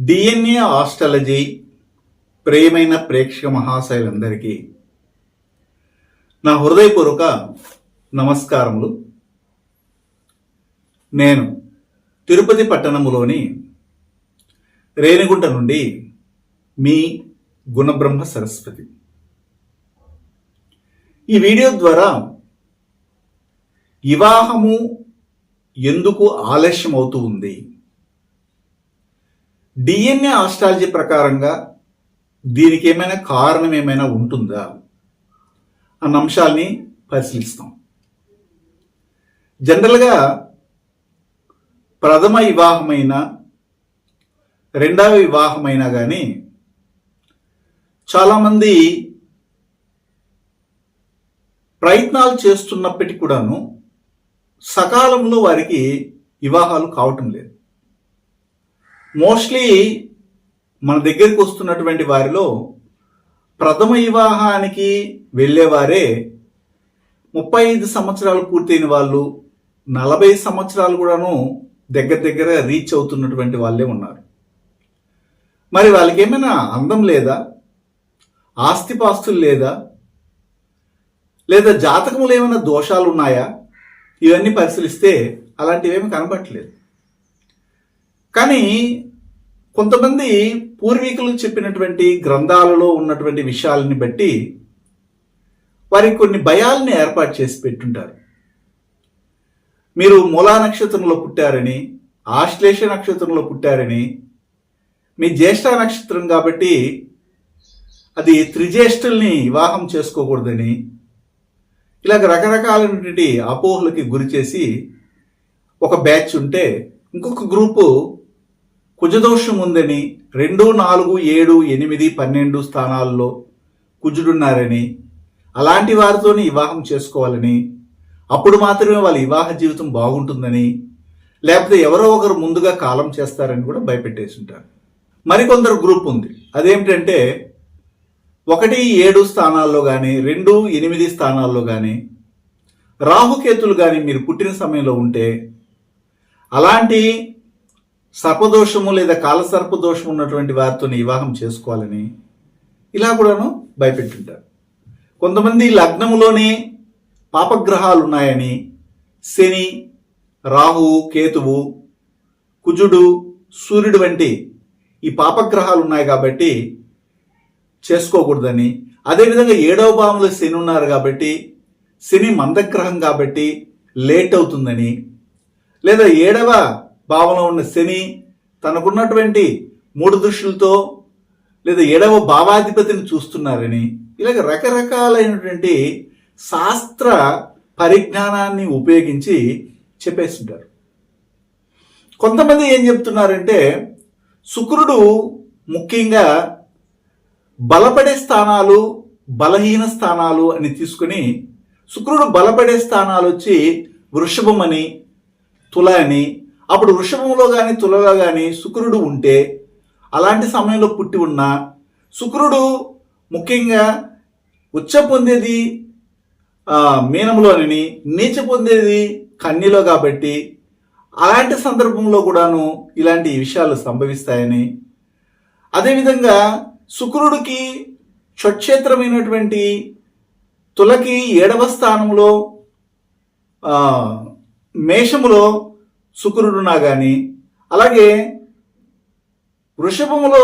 DNA astrology ప్రియమైన ప్రేక్షక మహాశైలందరికీ నా హృదయపూర్వక నమస్కారములు. నేను తిరుపతి పట్టణములోని రేణిగుంట నుండి మీ గుణబ్రహ్మ సరస్వతి. ఈ వీడియో ద్వారా వివాహము ఎందుకు ఆలస్యం అవుతూ ఉంది? డిఎన్ఏ ఆస్ట్రాలజీ ప్రకారంగా దీనికి ఏమైనా కారణం ఏమైనా ఉంటుందా అన్న అంశాల్ని పరిశీలిస్తాం. జనరల్గా ప్రథమ వివాహమైన రెండవ వివాహమైనా కానీ చాలామంది ప్రయత్నాలు చేస్తున్నప్పటికీ కూడాను సకాలంలో వారికి వివాహాలు కావటం లేదు. మోస్ట్లీ మన దగ్గరికి వస్తున్నటువంటి వారిలో ప్రథమ వివాహానికి వెళ్ళేవారే ముప్పై ఐదు సంవత్సరాలు పూర్తయిన వాళ్ళు నలభై సంవత్సరాలు కూడాను దగ్గర దగ్గర రీచ్ అవుతున్నటువంటి వాళ్ళే ఉన్నారు. మరి వాళ్ళకి ఏమైనా అందం లేదా? ఆస్తిపాస్తులు లేదా? లేదా జాతకములు ఏమైనా దోషాలు ఉన్నాయా? ఇవన్నీ పరిశీలిస్తే అలాంటివేమీ కనబట్టలేదు కానీ కొంతమంది పూర్వీకులు చెప్పినటువంటి గ్రంథాలలో ఉన్నటువంటి విషయాలని బట్టి వారికి కొన్ని భయాల్ని ఏర్పాటు చేసి పెట్టుంటారు. మీరు మూలా నక్షత్రంలో పుట్టారని ఆశ్లేష నక్షత్రంలో పుట్టారని మీ జ్యేష్ఠ నక్షత్రం కాబట్టి అది త్రిజ్యేష్ఠుల్ని వివాహం చేసుకోకూడదని ఇలాగ రకరకాలైనటువంటి అపోహలకి గురి చేసి ఒక బ్యాచ్ ఉంటే ఇంకొక గ్రూపు కుజదోషం ఉందని రెండు నాలుగు ఏడు ఎనిమిది పన్నెండు స్థానాల్లో కుజుడున్నారని అలాంటి వారితోనే వివాహం చేసుకోవాలని అప్పుడు మాత్రమే వాళ్ళ వివాహ జీవితం బాగుంటుందని లేకపోతే ఎవరో ఒకరు ముందుగా కాలం చేస్తారని కూడా భయపెట్టేసి ఉంటారు మరికొందరు గ్రూప్ ఉంది. అదేమిటంటే ఒకటి ఏడు స్థానాల్లో కానీ రెండు ఎనిమిది స్థానాల్లో కానీ రాహుకేతులు కానీ మీరు పుట్టిన సమయంలో ఉంటే అలాంటి సర్పదోషము లేదా కాలసర్పదోషం ఉన్నటువంటి వారితో వివాహం చేసుకోవాలని ఇలా కూడాను భయపెట్టుంటారు. కొంతమంది లగ్నములోనే పాపగ్రహాలు ఉన్నాయని శని రాహువు కేతువు కుజుడు సూర్యుడు వంటి ఈ పాపగ్రహాలు ఉన్నాయి కాబట్టి చేసుకోకూడదని. అదేవిధంగా ఏడవ భావంలో శని ఉన్నారు కాబట్టి శని మందగ్రహం కాబట్టి లేట్ అవుతుందని. లేదా ఏడవ భావంలో ఉన్న శని తనకున్నటువంటి మూడు దృష్టిలతో లేదా ఎడవ భావాధిపతిని చూస్తున్నారని ఇలాగ రకరకాలైనటువంటి శాస్త్ర పరిజ్ఞానాన్ని ఉపయోగించి చెప్పేస్తుంటారు. కొంతమంది ఏం చెప్తున్నారంటే శుక్రుడు ముఖ్యంగా బలపడే స్థానాలు బలహీన స్థానాలు అని తీసుకుని శుక్రుడు బలపడే స్థానాలు వచ్చి వృషభం అని తుల అని అప్పుడు వృషభంలో కానీ తులలో కానీ శుక్రుడు ఉంటే అలాంటి సమయంలో పుట్టి ఉన్న శుక్రుడు ముఖ్యంగా ఉచ్చ పొందేది మీనంలోని నీచ పొందేది కన్యలో కాబట్టి అలాంటి సందర్భంలో కూడాను ఇలాంటి విషయాలు సంభవిస్తాయని. అదేవిధంగా శుక్రుడికి క్షక్షేత్రమైనటువంటి తులకి ఏడవ స్థానంలో మేషములో శుక్రుడున్నా కానీ అలాగే వృషభములో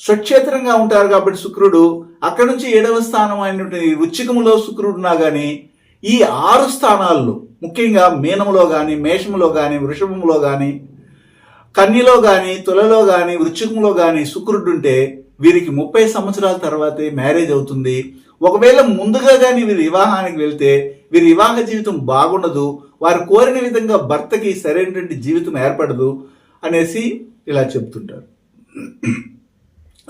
స్వచ్ఛేత్రంగా ఉంటారు కాబట్టి శుక్రుడు అక్కడ నుంచి ఏడవ స్థానం అయినటువంటి వృచ్చికములో శుక్రుడున్నా కానీ ఈ ఆరు స్థానాల్లో ముఖ్యంగా మీనములో కానీ మేషములో కానీ వృషభములో కానీ కన్యలో కానీ తులలో కానీ వృచ్చికంలో కానీ శుక్రుడు ఉంటే వీరికి ముప్పై సంవత్సరాల తర్వాతే మ్యారేజ్ అవుతుంది. ఒకవేళ ముందుగా కానీ వీరి వివాహానికి వెళ్తే వీరి వివాహ జీవితం బాగుండదు. వారు కోరిన విధంగా భర్తకి సరైనటువంటి జీవితం ఏర్పడదు అనేసి ఇలా చెప్తుంటారు.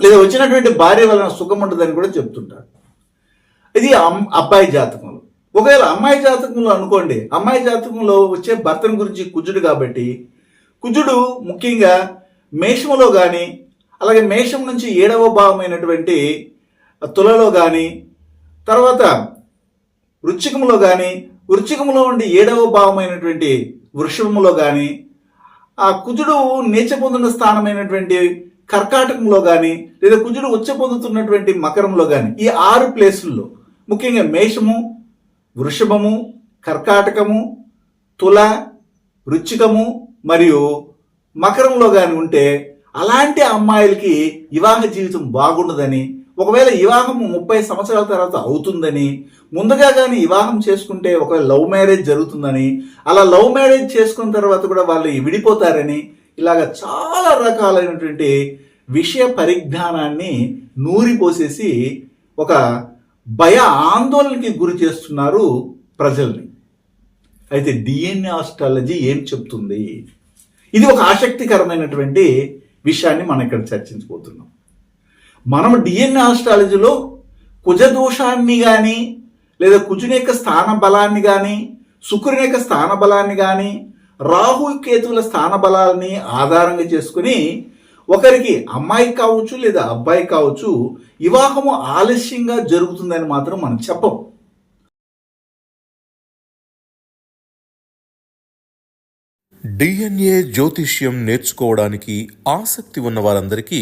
లేదా వచ్చినటువంటి భార్య వలన సుఖం ఉండదని కూడా చెప్తుంటారు. ఇది అమ్- అబ్బాయి జాతకంలో. ఒకవేళ అమ్మాయి జాతకంలో అనుకోండి అమ్మాయి జాతకంలో వచ్చే భర్తను గురించి కుజుడు కాబట్టి కుజుడు ముఖ్యంగా మేషములో కానీ అలాగే మేషం నుంచి ఏడవ భావమైనటువంటి తులలో కానీ తర్వాత వృచ్చికములో కానీ వృచ్చికములో ఉండి ఏడవ భావమైనటువంటి వృషభములో కానీ ఆ కుజుడు నీచ పొందిన స్థానమైనటువంటి కర్కాటకంలో కానీ లేదా కుజుడు ఉచ్చ పొందుతున్నటువంటి మకరంలో కానీ ఈ ఆరు ప్లేసుల్లో ముఖ్యంగా మేషము వృషభము కర్కాటకము తుల వృచ్చికము మరియు మకరంలో కానీ ఉంటే అలాంటి అమ్మాయిలకి వివాహ జీవితం బాగుండదని ఒకవేళ వివాహం ముప్పై సంవత్సరాల తర్వాత అవుతుందని ముందుగా కానీ వివాహం చేసుకుంటే ఒకవేళ లవ్ మ్యారేజ్ జరుగుతుందని అలా లవ్ మ్యారేజ్ చేసుకున్న తర్వాత కూడా వాళ్ళు విడిపోతారని ఇలాగ చాలా రకాలైనటువంటి విషయ పరిజ్ఞానాన్ని నూరిపోసేసి ఒక భయ ఆందోళనకి గురి చేస్తున్నారు ప్రజల్ని. అయితే డిఎన్ఏ ఆస్ట్రాలజీ ఏం చెప్తుంది? ఇది ఒక ఆసక్తికరమైనటువంటి విషయాన్ని మనం ఇక్కడ చర్చించబోతున్నాం. మనం డిఎన్ఏ ఆస్ట్రాలజీలో కుజదోషాన్ని కానీ లేదా కుజుని యొక్క స్థాన బలాన్ని కానీ శుక్రుని యొక్క స్థాన బలాన్ని కానీ రాహు కేతువుల స్థాన బలాన్ని ఆధారంగా చేసుకుని ఒకరికి అమ్మాయి కావచ్చు లేదా అబ్బాయి కావచ్చు వివాహము ఆలస్యంగా జరుగుతుందని మాత్రం మనం చెప్పం. డిఎన్ఏ జ్యోతిష్యం నేర్చుకోవడానికి ఆసక్తి ఉన్న వారందరికీ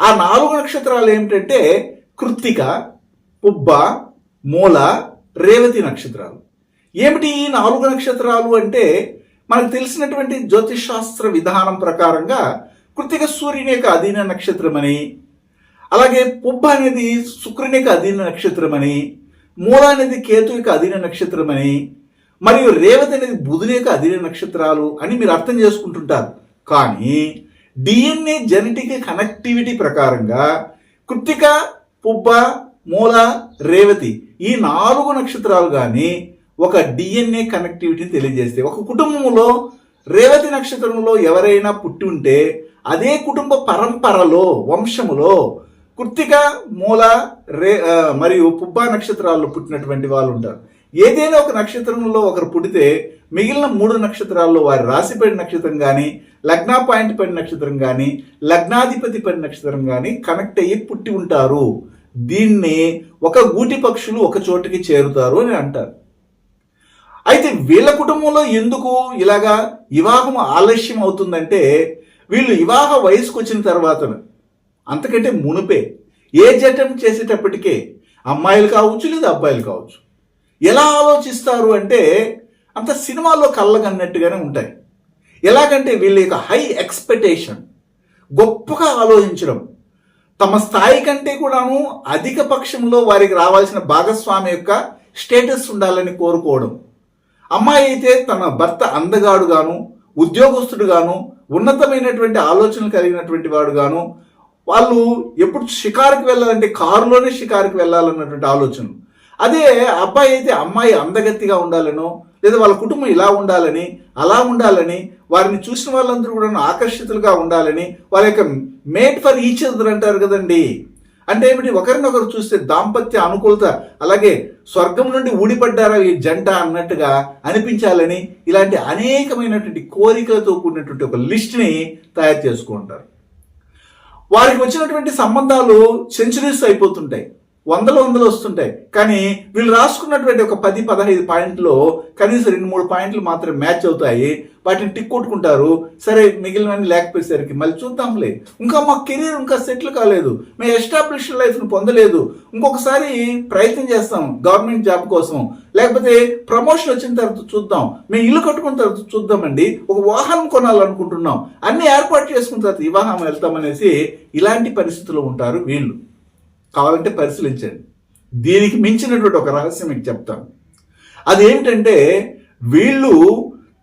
ఆ నాలుగు నక్షత్రాలు ఏమిటంటే కృత్తిక పుబ్బ మూల రేవతి నక్షత్రాలు. ఏమిటి ఈ నాలుగు నక్షత్రాలు అంటే? మనకు తెలిసినటువంటి జ్యోతిషాస్త్ర విధానం ప్రకారంగా కృత్తిక సూర్యుని యొక్క అధీన నక్షత్రమని అలాగే పుబ్బ అనేది శుక్రుని యొక్క అధీన నక్షత్రమని మూల అనేది కేతు యొక్క అధీన నక్షత్రమని మరియు రేవతి అనేది బుధుని యొక్క అధీన నక్షత్రాలు అని మీరు అర్థం చేసుకుంటుంటారు. కానీ డిఎన్ఏ జెనెటిక్ కనెక్టివిటీ ప్రకారంగా కృత్తిక పుబ్బ మూల రేవతి ఈ నాలుగు నక్షత్రాలు కానీ ఒక డిఎన్ఏ కనెక్టివిటీని తెలియజేస్తే ఒక కుటుంబంలో రేవతి నక్షత్రంలో ఎవరైనా పుట్టి ఉంటే అదే కుటుంబ పరంపరలో వంశములో కృత్తిక మూల రే మరియు పుబ్బా నక్షత్రాల్లో పుట్టినటువంటి వాళ్ళు ఉంటారు. ఏదైనా ఒక నక్షత్రంలో ఒకరు పుడితే మిగిలిన మూడు నక్షత్రాల్లో వారి రాశి పడిన నక్షత్రం కానీ లగ్న పాయింట్ పడిన నక్షత్రం కానీ లగ్నాధిపతి పడిన నక్షత్రం కానీ కనెక్ట్ అయ్యి పుట్టి ఉంటారు. దీన్ని ఒక గూటి పక్షులు ఒక చోటికి చేరుతారు అని అంటారు. అయితే వీళ్ళ కుటుంబంలో ఎందుకు ఇలాగా వివాహం ఆలస్యం అవుతుందంటే వీళ్ళు వివాహ వయసుకు వచ్చిన తర్వాత అంతకంటే మునుపే ఏ జటం చేసేటప్పటికే అమ్మాయిలు కావచ్చు లేదా అబ్బాయిలు కావచ్చు ఎలా ఆలోచిస్తారు అంటే అంత సినిమాల్లో కళ్ళగన్నట్టుగానే ఉంటాయి. ఎలాగంటే వీళ్ళ యొక్క హై ఎక్స్పెక్టేషన్ గొప్పగా ఆలోచించడం తమ స్థాయి కంటే కూడాను అధిక పక్షంలో వారికి రావాల్సిన భాగస్వామి యొక్క స్టేటస్ ఉండాలని కోరుకోవడం. అమ్మాయి అయితే తన భర్త అందగాడుగాను ఉద్యోగస్తుడుగాను ఉన్నతమైనటువంటి ఆలోచనలు కలిగినటువంటి వాడుగాను వాళ్ళు ఎప్పుడు షికారుకి వెళ్ళాలంటే కారులోనే షికారుకి వెళ్ళాలన్నటువంటి ఆలోచన అదే అబ్బాయి అయితే అమ్మాయి అందగత్తిగా ఉండాలనో లేదా వాళ్ళ కుటుంబం ఇలా ఉండాలని అలా ఉండాలని వారిని చూసిన వాళ్ళందరూ కూడా ఆకర్షితులుగా ఉండాలని వారి యొక్క మేట్ ఫర్ ఈచ్ అదర్ అంటారు కదండి. అంటే ఏమిటి? ఒకరినొకరు చూస్తే దాంపత్య అనుకూలత అలాగే స్వర్గం నుండి ఊడిపడ్డారా ఈ జంట అన్నట్టుగా అనిపించాలని ఇలాంటి అనేకమైనటువంటి కోరికలతో కూడినటువంటి ఒక లిస్ట్ని తయారు చేసుకుంటారు. వారికి వచ్చినటువంటి సంబంధాలు సెంచురీస్ అయిపోతుంటాయి. వందలు వందలు వస్తుంటాయి. కానీ వీళ్ళు రాసుకున్నటువంటి ఒక పది పదహైదు పాయింట్లో కనీసం రెండు మూడు పాయింట్లు మాత్రమే మ్యాచ్ అవుతాయి. వాటిని టిక్ కొట్టుకుంటారు. సరే మిగిలినవన్నీ లేకపోయేసరికి మళ్ళీ చూద్దాంలే. ఇంకా మా కెరీర్ ఇంకా సెటిల్ కాలేదు. మేము ఎస్టాబ్లిష్ లైఫ్ను పొందలేదు. ఇంకొకసారి ప్రయత్నం చేస్తాం గవర్నమెంట్ జాబ్ కోసం. లేకపోతే ప్రమోషన్ వచ్చిన తర్వాత చూద్దాం. మేము ఇల్లు కట్టుకున్న తర్వాత చూద్దామండి. ఒక వాహనం కొనాలనుకుంటున్నాం. అన్ని ఏర్పాటు చేసుకున్న తర్వాత వివాహం వెళ్తామనేసి ఇలాంటి పరిస్థితుల్లో ఉంటారు వీళ్ళు. కావాలంటే పరిశీలించండి. దీనికి మించినటువంటి ఒక రహస్యం మీకు చెప్తాను. అదేంటంటే వీళ్ళు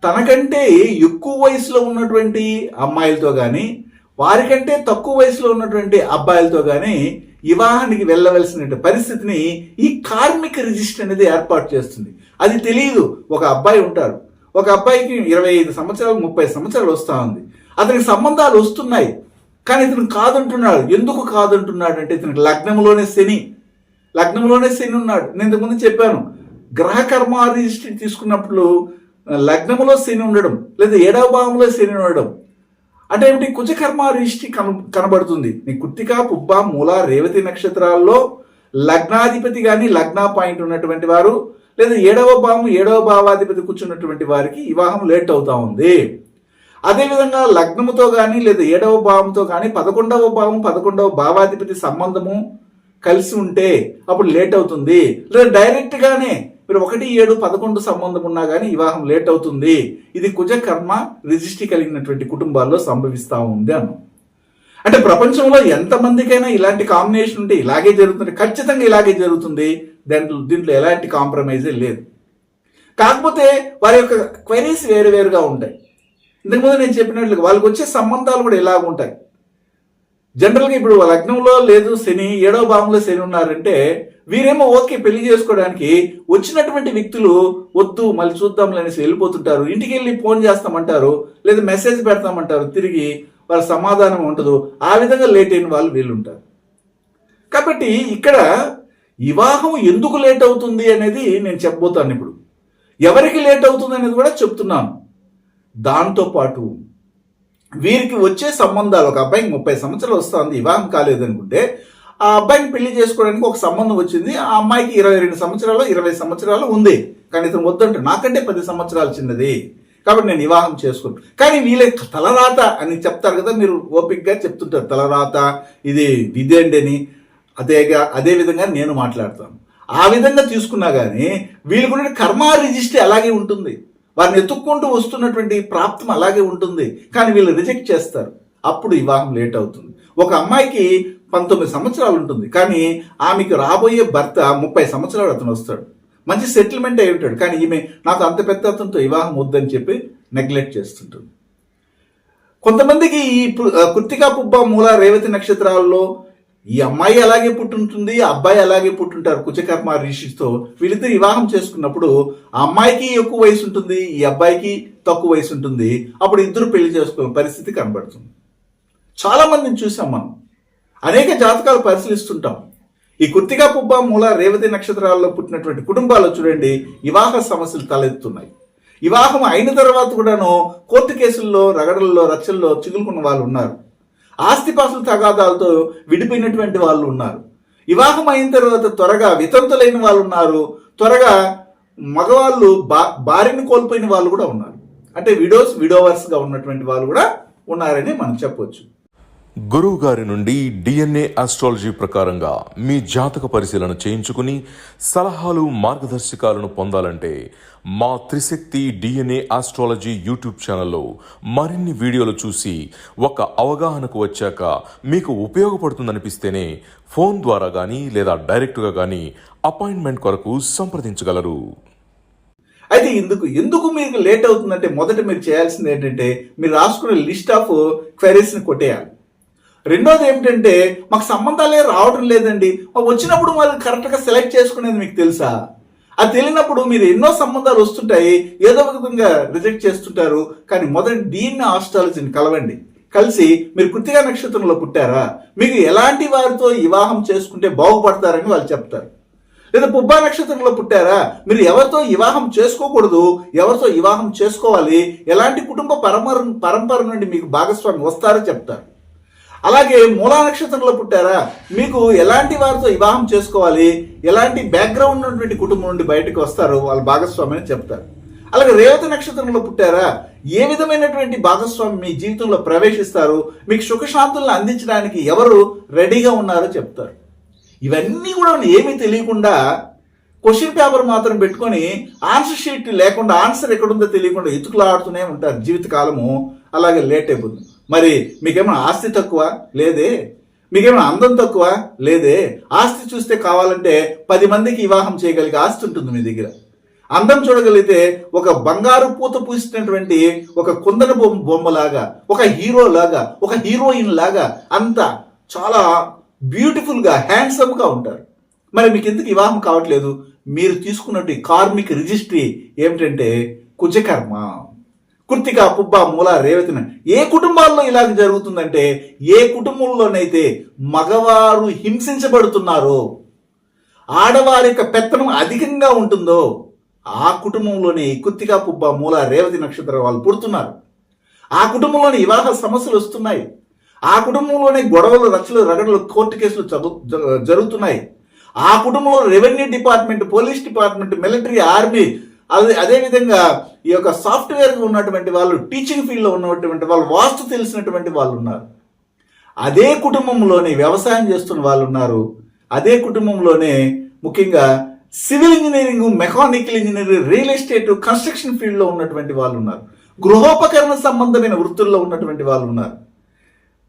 తనకంటే ఎక్కువ వయసులో ఉన్నటువంటి అమ్మాయిలతో కానీ వారికంటే తక్కువ వయసులో ఉన్నటువంటి అబ్బాయిలతో కానీ వివాహానికి వెళ్ళవలసిన పరిస్థితిని ఈ కార్మిక రిజిస్టర్ అనేది ఏర్పాటు చేస్తుంది. అది తెలియదు. ఒక అబ్బాయి ఉంటారు ఒక అబ్బాయికి ఇరవై ఐదు సంవత్సరాలు ముప్పై సంవత్సరాలు వస్తూ ఉంది. అతనికి సంబంధాలు వస్తున్నాయి. కానీ ఇతను కాదంటున్నాడు. ఎందుకు కాదంటున్నాడు అంటే ఇతనికి లగ్నంలోనే శని. లగ్నంలోనే శని ఉన్నాడు. నేను ఇంతకుముందు చెప్పాను. గ్రహ కర్మ రిజిస్ట్రీ తీసుకున్నప్పుడు లగ్నంలో శని ఉండడం లేదా ఏడవ భావంలో శని ఉండడం అంటే ఏమిటి? కుజకర్మ రిజిస్ట్రీ కన కనబడుతుంది. నీ కుత్తిక పుబ్బ మూల రేవతి నక్షత్రాల్లో లగ్నాధిపతి కానీ లగ్న పాయింట్ ఉన్నటువంటి వారు లేదా ఏడవ భావం ఏడవ భావాధిపతి కూర్చున్నటువంటి వారికి వివాహం లేట్ అవుతా ఉంది. అదేవిధంగా లగ్నముతో కానీ లేదా ఏడవ భావంతో కానీ పదకొండవ భావం పదకొండవ భావాధిపతి సంబంధము కలిసి ఉంటే అప్పుడు లేట్ అవుతుంది. లేదా డైరెక్ట్గానే మీరు ఒకటి ఏడు పదకొండు సంబంధం ఉన్నా కానీ వివాహం లేట్ అవుతుంది. ఇది కుజకర్మ రిజిస్ట్రీ కలిగినటువంటి కుటుంబాల్లో సంభవిస్తూ ఉంది అను. అంటే ప్రపంచంలో ఎంతమందికైనా ఇలాంటి కాంబినేషన్ ఉంటే ఇలాగే జరుగుతుంది. ఖచ్చితంగా ఇలాగే జరుగుతుంది. దాంట్లో దీంట్లో ఎలాంటి కాంప్రమైజే లేదు. కాకపోతే వారి యొక్క క్వైరీస్ వేరు వేరుగా ఉంటాయి. ఇంతకుముందు నేను చెప్పినట్లుగా వాళ్ళకి వచ్చే సంబంధాలు కూడా ఇలాగ ఉంటాయి. జనరల్గా ఇప్పుడు లగ్నంలో లేదు శని ఏడో భావంలో శని ఉన్నారంటే వీరేమో ఓకే పెళ్ళి చేసుకోవడానికి వచ్చినటువంటి వ్యక్తులు వద్దు మళ్ళీ చూద్దాం అనేసి వెళ్ళిపోతుంటారు. ఇంటికి వెళ్ళి ఫోన్ చేస్తామంటారు లేదా మెసేజ్ పెడతామంటారు తిరిగి వాళ్ళ సమాధానం ఉండదు ఆ విధంగా లేట్ అయిన వాళ్ళు వీళ్ళు ఉంటారు కాబట్టి ఇక్కడ వివాహం ఎందుకు లేట్ అవుతుంది అనేది నేను చెప్పబోతాను ఇప్పుడు. ఎవరికి లేట్ అవుతుంది అనేది కూడా చెప్తున్నాను. దాంతోపాటు వీరికి వచ్చే సంబంధాలు ఒక అబ్బాయికి ముప్పై సంవత్సరాలు వస్తుంది వివాహం కాలేదనుకుంటే ఆ అబ్బాయిని పెళ్ళి చేసుకోవడానికి ఒక సంబంధం వచ్చింది ఆ అమ్మాయికి ఇరవై రెండు సంవత్సరాలు ఇరవై సంవత్సరాలు ఉంది. కానీ ఇతను వద్దంటే నాకంటే పది సంవత్సరాలు చిన్నది కాబట్టి నేను వివాహం చేసుకుంటాను కానీ వీళ్ళ తలరాత అని చెప్తారు కదా మీరు ఓపిక్గా చెప్తుంటారు తలరాత ఇది విధేండి అని అదేగా అదే విధంగా నేను మాట్లాడతాను. ఆ విధంగా తీసుకున్నా కానీ వీళ్ళకున్న కర్మ రిజిస్టర్ అలాగే ఉంటుంది. వారిని ఎత్తుక్కుంటూ వస్తున్నటువంటి ప్రాప్తం అలాగే ఉంటుంది. కానీ వీళ్ళు రిజెక్ట్ చేస్తారు. అప్పుడు వివాహం లేట్ అవుతుంది. ఒక అమ్మాయికి పంతొమ్మిది సంవత్సరాలు ఉంటుంది. కానీ ఆమెకు రాబోయే భర్త ముప్పై సంవత్సరాలు అతను వస్తాడు. మంచి సెటిల్మెంట్ అయి ఉంటాడు. కానీ ఈమె నాకు అంత పెద్ద అతనితో వివాహం వద్దని చెప్పి నెగ్లెక్ట్ చేస్తుంటుంది. కొంతమందికి ఈ పు- కృత్తికా పుబ్బ మూల రేవతి నక్షత్రాల్లో ఈ అమ్మాయి అలాగే పుట్టుంటుంది ఆ అబ్బాయి అలాగే పుట్టుంటారు కుచకర్మ రిషితో వీళ్ళిద్దరు వివాహం చేసుకున్నప్పుడు ఆ అమ్మాయికి ఎక్కువ వయసు ఉంటుంది ఈ అబ్బాయికి తక్కువ వయసు ఉంటుంది. అప్పుడు ఇద్దరు పెళ్ళి చేసుకునే పరిస్థితి కనబడుతుంది. చాలా మందిని చూసాం మనం. అనేక జాతకాలు పరిశీలిస్తుంటాం. ఈ కుర్తిగా పుబ్బ మూల రేవతి నక్షత్రాల్లో పుట్టినటువంటి కుటుంబాలు చూడండి వివాహ సమస్యలు తలెత్తున్నాయి వివాహం అయిన తర్వాత కూడాను కోర్టు కేసుల్లో రగడల్లో రచ్చల్లో చిగులుకున్న వాళ్ళు ఉన్నారు. ఆస్తిపాస్తుల తగాదాలతో విడిపోయినటువంటి వాళ్ళు ఉన్నారు. వివాహం అయిన తర్వాత త్వరగా వితంతులైన వాళ్ళు ఉన్నారు. త్వరగా మగవాళ్ళు బా భార్యను కోల్పోయిన వాళ్ళు కూడా ఉన్నారు. అంటే విడోస్ విడోవర్స్గా ఉన్నటువంటి వాళ్ళు కూడా ఉన్నారని మనం చెప్పొచ్చు. గురువు గారి నుండి డిఎన్ఏ ఆస్ట్రాలజీ ప్రకారంగా మీ జాతక పరిశీలన చేయించుకుని సలహాలు మార్గదర్శకాలను పొందాలంటే మా త్రిశక్తి డిఎన్ఏ ఆస్ట్రాలజీ యూట్యూబ్ ఛానల్లో మరిన్ని వీడియోలు చూసి ఒక అవగాహనకు వచ్చాక మీకు ఉపయోగపడుతుందనిపిస్తేనే ఫోన్ ద్వారా కానీ లేదా డైరెక్ట్గా కానీ అపాయింట్మెంట్ కొరకు సంప్రదించగలరు. అయితే ఎందుకు ఎందుకు మీకు లేట్ అవుతుందంటే మొదట మీరు చేయాల్సింది ఏంటంటే మీరు రాసుకునే లిస్ట్ ఆఫ్ క్వైరీస్ని కొట్టేయాలి. రెండోది ఏమిటంటే మాకు సంబంధాలే రావడం లేదండి. వచ్చినప్పుడు మరి కరెక్ట్గా సెలెక్ట్ చేసుకునేది మీకు తెలుసా? అది తెలియనప్పుడు మీరు ఎన్నో సంబంధాలు వస్తుంటాయి ఏదో ఒక విధంగా రిజెక్ట్ చేస్తుంటారు కానీ మొదటి దీన్ని ఆస్ట్రాలజీని కలవండి. కలిసి మీరు కృతిగా నక్షత్రంలో పుట్టారా? మీకు ఎలాంటి వారితో వివాహం చేసుకుంటే బాగుపడతారని వాళ్ళు చెప్తారు. లేదా పుబ్బా నక్షత్రంలో పుట్టారా? మీరు ఎవరితో వివాహం చేసుకోకూడదు ఎవరితో వివాహం చేసుకోవాలి ఎలాంటి కుటుంబ పరమర పరంపర నుండి మీకు భాగస్వామి వస్తారో చెప్తారు. అలాగే మూలా నక్షత్రంలో పుట్టారా? మీకు ఎలాంటి వారితో వివాహం చేసుకోవాలి? ఎలాంటి బ్యాక్గ్రౌండ్ ఉన్నటువంటి కుటుంబం నుండి బయటకు వస్తారో? వాళ్ళ భాగస్వామి అని చెప్తారు. అలాగే రేవతి నక్షత్రంలో పుట్టారా? ఏ విధమైనటువంటి భాగస్వామి మీ జీవితంలో ప్రవేశిస్తారు? మీకు సుఖశాంతులను అందించడానికి ఎవరు రెడీగా ఉన్నారో చెప్తారు. ఇవన్నీ కూడా ఏమీ తెలియకుండా క్వశ్చన్ పేపర్ మాత్రం పెట్టుకొని ఆన్సర్ షీట్ లేకుండా ఆన్సర్ ఎక్కడుందో తెలియకుండా ఇతుకులాడుతూనే ఉంటారు జీవితకాలము. అలాగే లేట్ అయిపోతుంది. మరి మీకేమైనా ఆస్తి తక్కువ? లేదే. మీకేమైనా అందం తక్కువ? లేదే. ఆస్తి చూస్తే కావాలంటే పది మందికి వివాహం చేయగలిగే ఆస్తి ఉంటుంది మీ దగ్గర. అందం చూడగలిగితే ఒక బంగారు పూత పూసినటువంటి ఒక కుందన బొమ్మ బొమ్మలాగా ఒక హీరో లాగా ఒక హీరోయిన్ లాగా అంత చాలా బ్యూటిఫుల్గా హ్యాండ్సమ్గా ఉంటారు. మరి మీకు ఎందుకు వివాహం కావట్లేదు? మీరు తీసుకున్నటువంటి కార్మిక రిజిస్ట్రీ ఏమిటంటే కుజకర్మ. కృతిక పుబ్బ మూల రేవతిన. ఏ కుటుంబాల్లో ఇలాగ జరుగుతుందంటే ఏ కుటుంబంలోనైతే మగవారు హింసించబడుతున్నారో ఆడవారి యొక్క పెత్తనం అధికంగా ఉంటుందో ఆ కుటుంబంలోనే ఈ కృత్తిక పుబ్బ మూల రేవతి నక్షత్రం వాళ్ళు పుడుతున్నారు. ఆ కుటుంబంలోనే వివాహ సమస్యలు వస్తున్నాయి. ఆ కుటుంబంలోనే గొడవలు రచ్చలు రగడలు కోర్టు కేసులు జరుగుతున్నాయి. ఆ కుటుంబంలో revenue department police department military army అదే అదేవిధంగా ఈ యొక్క సాఫ్ట్వేర్ ఉన్నటువంటి వాళ్ళు టీచింగ్ ఫీల్డ్లో ఉన్నటువంటి వాళ్ళు వాస్తు తెలిసినటువంటి వాళ్ళు ఉన్నారు. అదే కుటుంబంలోనే వ్యవసాయం చేస్తున్న వాళ్ళు ఉన్నారు. అదే కుటుంబంలోనే ముఖ్యంగా civil engineering mechanical engineering real estate construction ఫీల్డ్లో ఉన్నటువంటి వాళ్ళు ఉన్నారు. గృహోపకరణ సంబంధమైన వృత్తుల్లో ఉన్నటువంటి వాళ్ళు ఉన్నారు.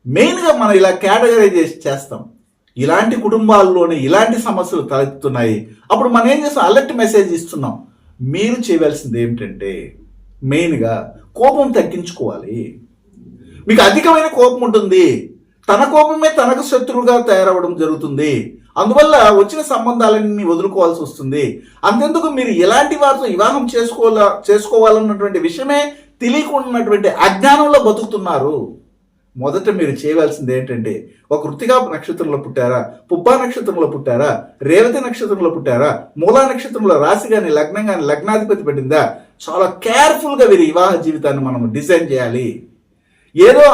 మెయిన్గా మనం ఇలా కేటగరైజ్ చేసి చేస్తాం. ఇలాంటి కుటుంబాల్లోనే ఇలాంటి సమస్యలు తలెత్తుతున్నాయి. అప్పుడు మనం ఏం చేస్తాం? అలర్ట్ మెసేజ్ ఇస్తున్నాం. మీరు చేయవలసింది ఏమిటంటే మెయిన్గా కోపం తగ్గించుకోవాలి. మీకు అధికమైన కోపం ఉంటుంది. తన కోపమే తనకు శత్రువుగా తయారవడం జరుగుతుంది. అందువల్ల వచ్చిన సంబంధాలన్నీ వదులుకోవాల్సి వస్తుంది. అంతెందుకు మీరు ఎలాంటి వారితో వివాహం చేసుకోవాల చేసుకోవాలన్నటువంటి విషయమే తెలియకుండా అజ్ఞానంలో బతుకుతున్నారు. మొదట మీరు చేయవలసింది ఏంటంటే ఒక వృత్తిగా నక్షత్రంలో పుట్టారా పుబ్బా నక్షత్రంలో పుట్టారా రేవతి నక్షత్రంలో పుట్టారా మూలా నక్షత్రంలో రాశి కానీ లగ్నం కానీ లగ్నాధిపతి పెట్టిందా? చాలా కేర్ఫుల్గా వీరి వివాహ జీవితాన్ని మనం డిజైన్ చేయాలి. ఏదో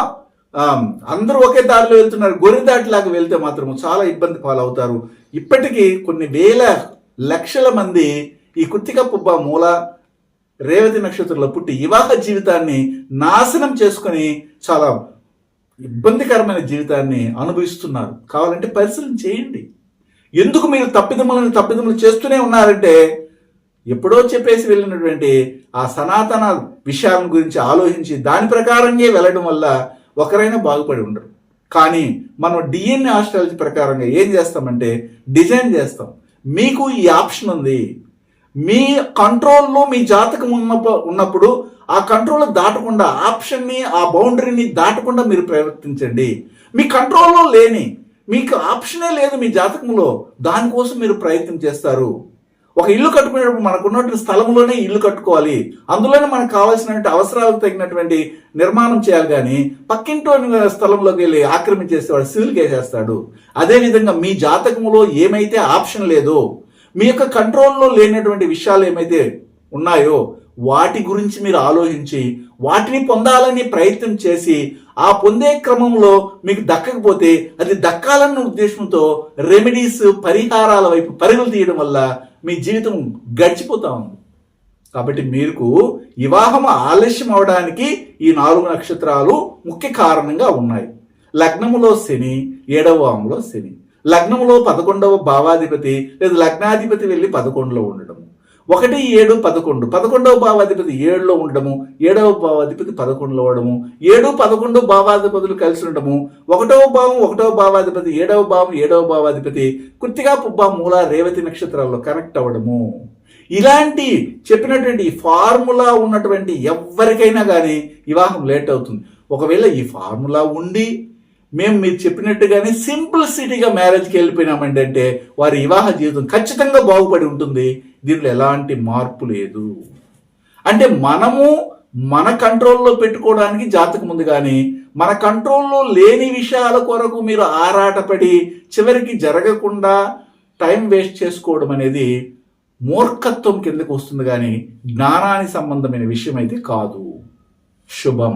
అందరూ ఒకే దారిలో వెళ్తున్నారు గొర్రె దాటిలాగా వెళ్తే మాత్రం చాలా ఇబ్బంది పాలవుతారు. ఇప్పటికీ కొన్ని వేల లక్షల మంది ఈ కృతిక పుబ్బ మూల రేవతి నక్షత్రంలో పుట్టి వివాహ జీవితాన్ని నాశనం చేసుకొని చాలా ఇబ్బందికరమైన జీవితాన్ని అనుభవిస్తున్నారు. కావాలంటే పరిశీలన చేయండి. ఎందుకు మీరు తప్పిదములను తప్పిదములు చేస్తూనే ఉన్నారంటే ఎప్పుడో చెప్పేసి వెళ్ళినటువంటి ఆ సనాతన విషయాల గురించి ఆలోచించి దాని ప్రకారంగా వెళ్ళడం వల్ల ఒకరైనా బాగుపడి ఉండరు. కానీ మనం డిఎన్ఏ ఆస్ట్రాలజీ ప్రకారంగా ఏం చేస్తామంటే డిజైన్ చేస్తాం. మీకు ఈ ఆప్షన్ ఉంది. మీ కంట్రోల్లో మీ జాతకం ఉన్నప్పుడు ఉన్నప్పుడు ఆ కంట్రోల్ దాటకుండా ఆప్షన్ని ఆ బౌండరీని దాటకుండా మీరు ప్రవర్తించండి. మీ కంట్రోల్లో లేని మీకు ఆప్షనే లేదు మీ జాతకంలో దానికోసం మీరు ప్రయత్నం చేస్తారు. ఒక ఇల్లు కట్టుకునేటప్పుడు మనకున్నటువంటి స్థలంలోనే ఇల్లు కట్టుకోవాలి. అందులోనే మనకు కావాల్సినటువంటి అవసరాలకు తగినటువంటి నిర్మాణం చేయాలి కానీ పక్కింటో స్థలంలోకి వెళ్ళి ఆక్రమించేసేవాడు సివిల్ కేసేస్తాడు. అదేవిధంగా మీ జాతకంలో ఏమైతే ఆప్షన్ లేదో మీ యొక్క కంట్రోల్లో లేనటువంటి విషయాలు ఏమైతే ఉన్నాయో వాటి గురించి మీరు ఆలోచించి వాటిని పొందాలని ప్రయత్నం చేసి ఆ పొందే క్రమంలో మీకు దక్కకపోతే అది దక్కాలన్న ఉద్దేశంతో రెమెడీస్ పరిహారాల వైపు పరుగులు తీయడం వల్ల మీ జీవితం గడిచిపోతా ఉంది. కాబట్టి మీకు వివాహం ఆలస్యం అవడానికి ఈ నాలుగు నక్షత్రాలు ముఖ్య కారణంగా ఉన్నాయి. లగ్నములో శని ఏడవ శని. లగ్నములో పదకొండవ భావాధిపతి లేదా లగ్నాధిపతి వెళ్ళి పదకొండులో ఉండడం ఒకటి ఏడు పదకొండు. పదకొండవ భావాధిపతి ఏడులో ఉండడము ఏడవ భావాధిపతి పదకొండులో ఉండడము ఏడు పదకొండు భావాధిపతులు కలిసి ఉండడము ఒకటవ భావం ఒకటవ భావాధిపతి ఏడవ భావం ఏడవ భావాధిపతి కృత్తిగా పుబ్బ మూల రేవతి నక్షత్రాల్లో కనెక్ట్ అవ్వడము. ఇలాంటి చెప్పినటువంటి ఈ ఫార్ములా ఉన్నటువంటి ఎవరికైనా కానీ వివాహం లేట్ అవుతుంది. ఒకవేళ ఈ ఫార్ములా ఉండి మేము మీరు చెప్పినట్టుగానే సింప్లిసిటీగా మ్యారేజ్కి వెళ్ళిపోయినామండి అంటే వారి వివాహ జీవితం ఖచ్చితంగా బాగుపడి ఉంటుంది. దీనిలో ఎలాంటి మార్పు లేదు. అంటే మనము మన కంట్రోల్లో పెట్టుకోవడానికి జాతకం ముందు కానీ మన కంట్రోల్లో లేని విషయాల కొరకు మీరు ఆరాటపడి చివరికి జరగకుండా టైం వేస్ట్ చేసుకోవడం అనేది మూర్ఖత్వం కిందకు వస్తుంది కానీ జ్ఞానానికి సంబంధమైన విషయం అయితే కాదు. శుభం.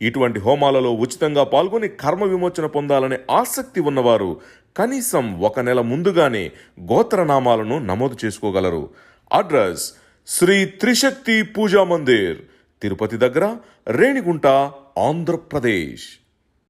ఇటువంటి హోమాలలో ఉచితంగా పాల్గొని కర్మ విమోచన పొందాలనే ఆసక్తి ఉన్నవారు కనీసం ఒక నెల ముందుగానే గోత్రనామాలను నమోదు చేసుకోగలరు. అడ్రస్ శ్రీ త్రిశక్తి పూజా మందిర్ తిరుపతి దగ్గర రేణిగుంట ఆంధ్రప్రదేశ్.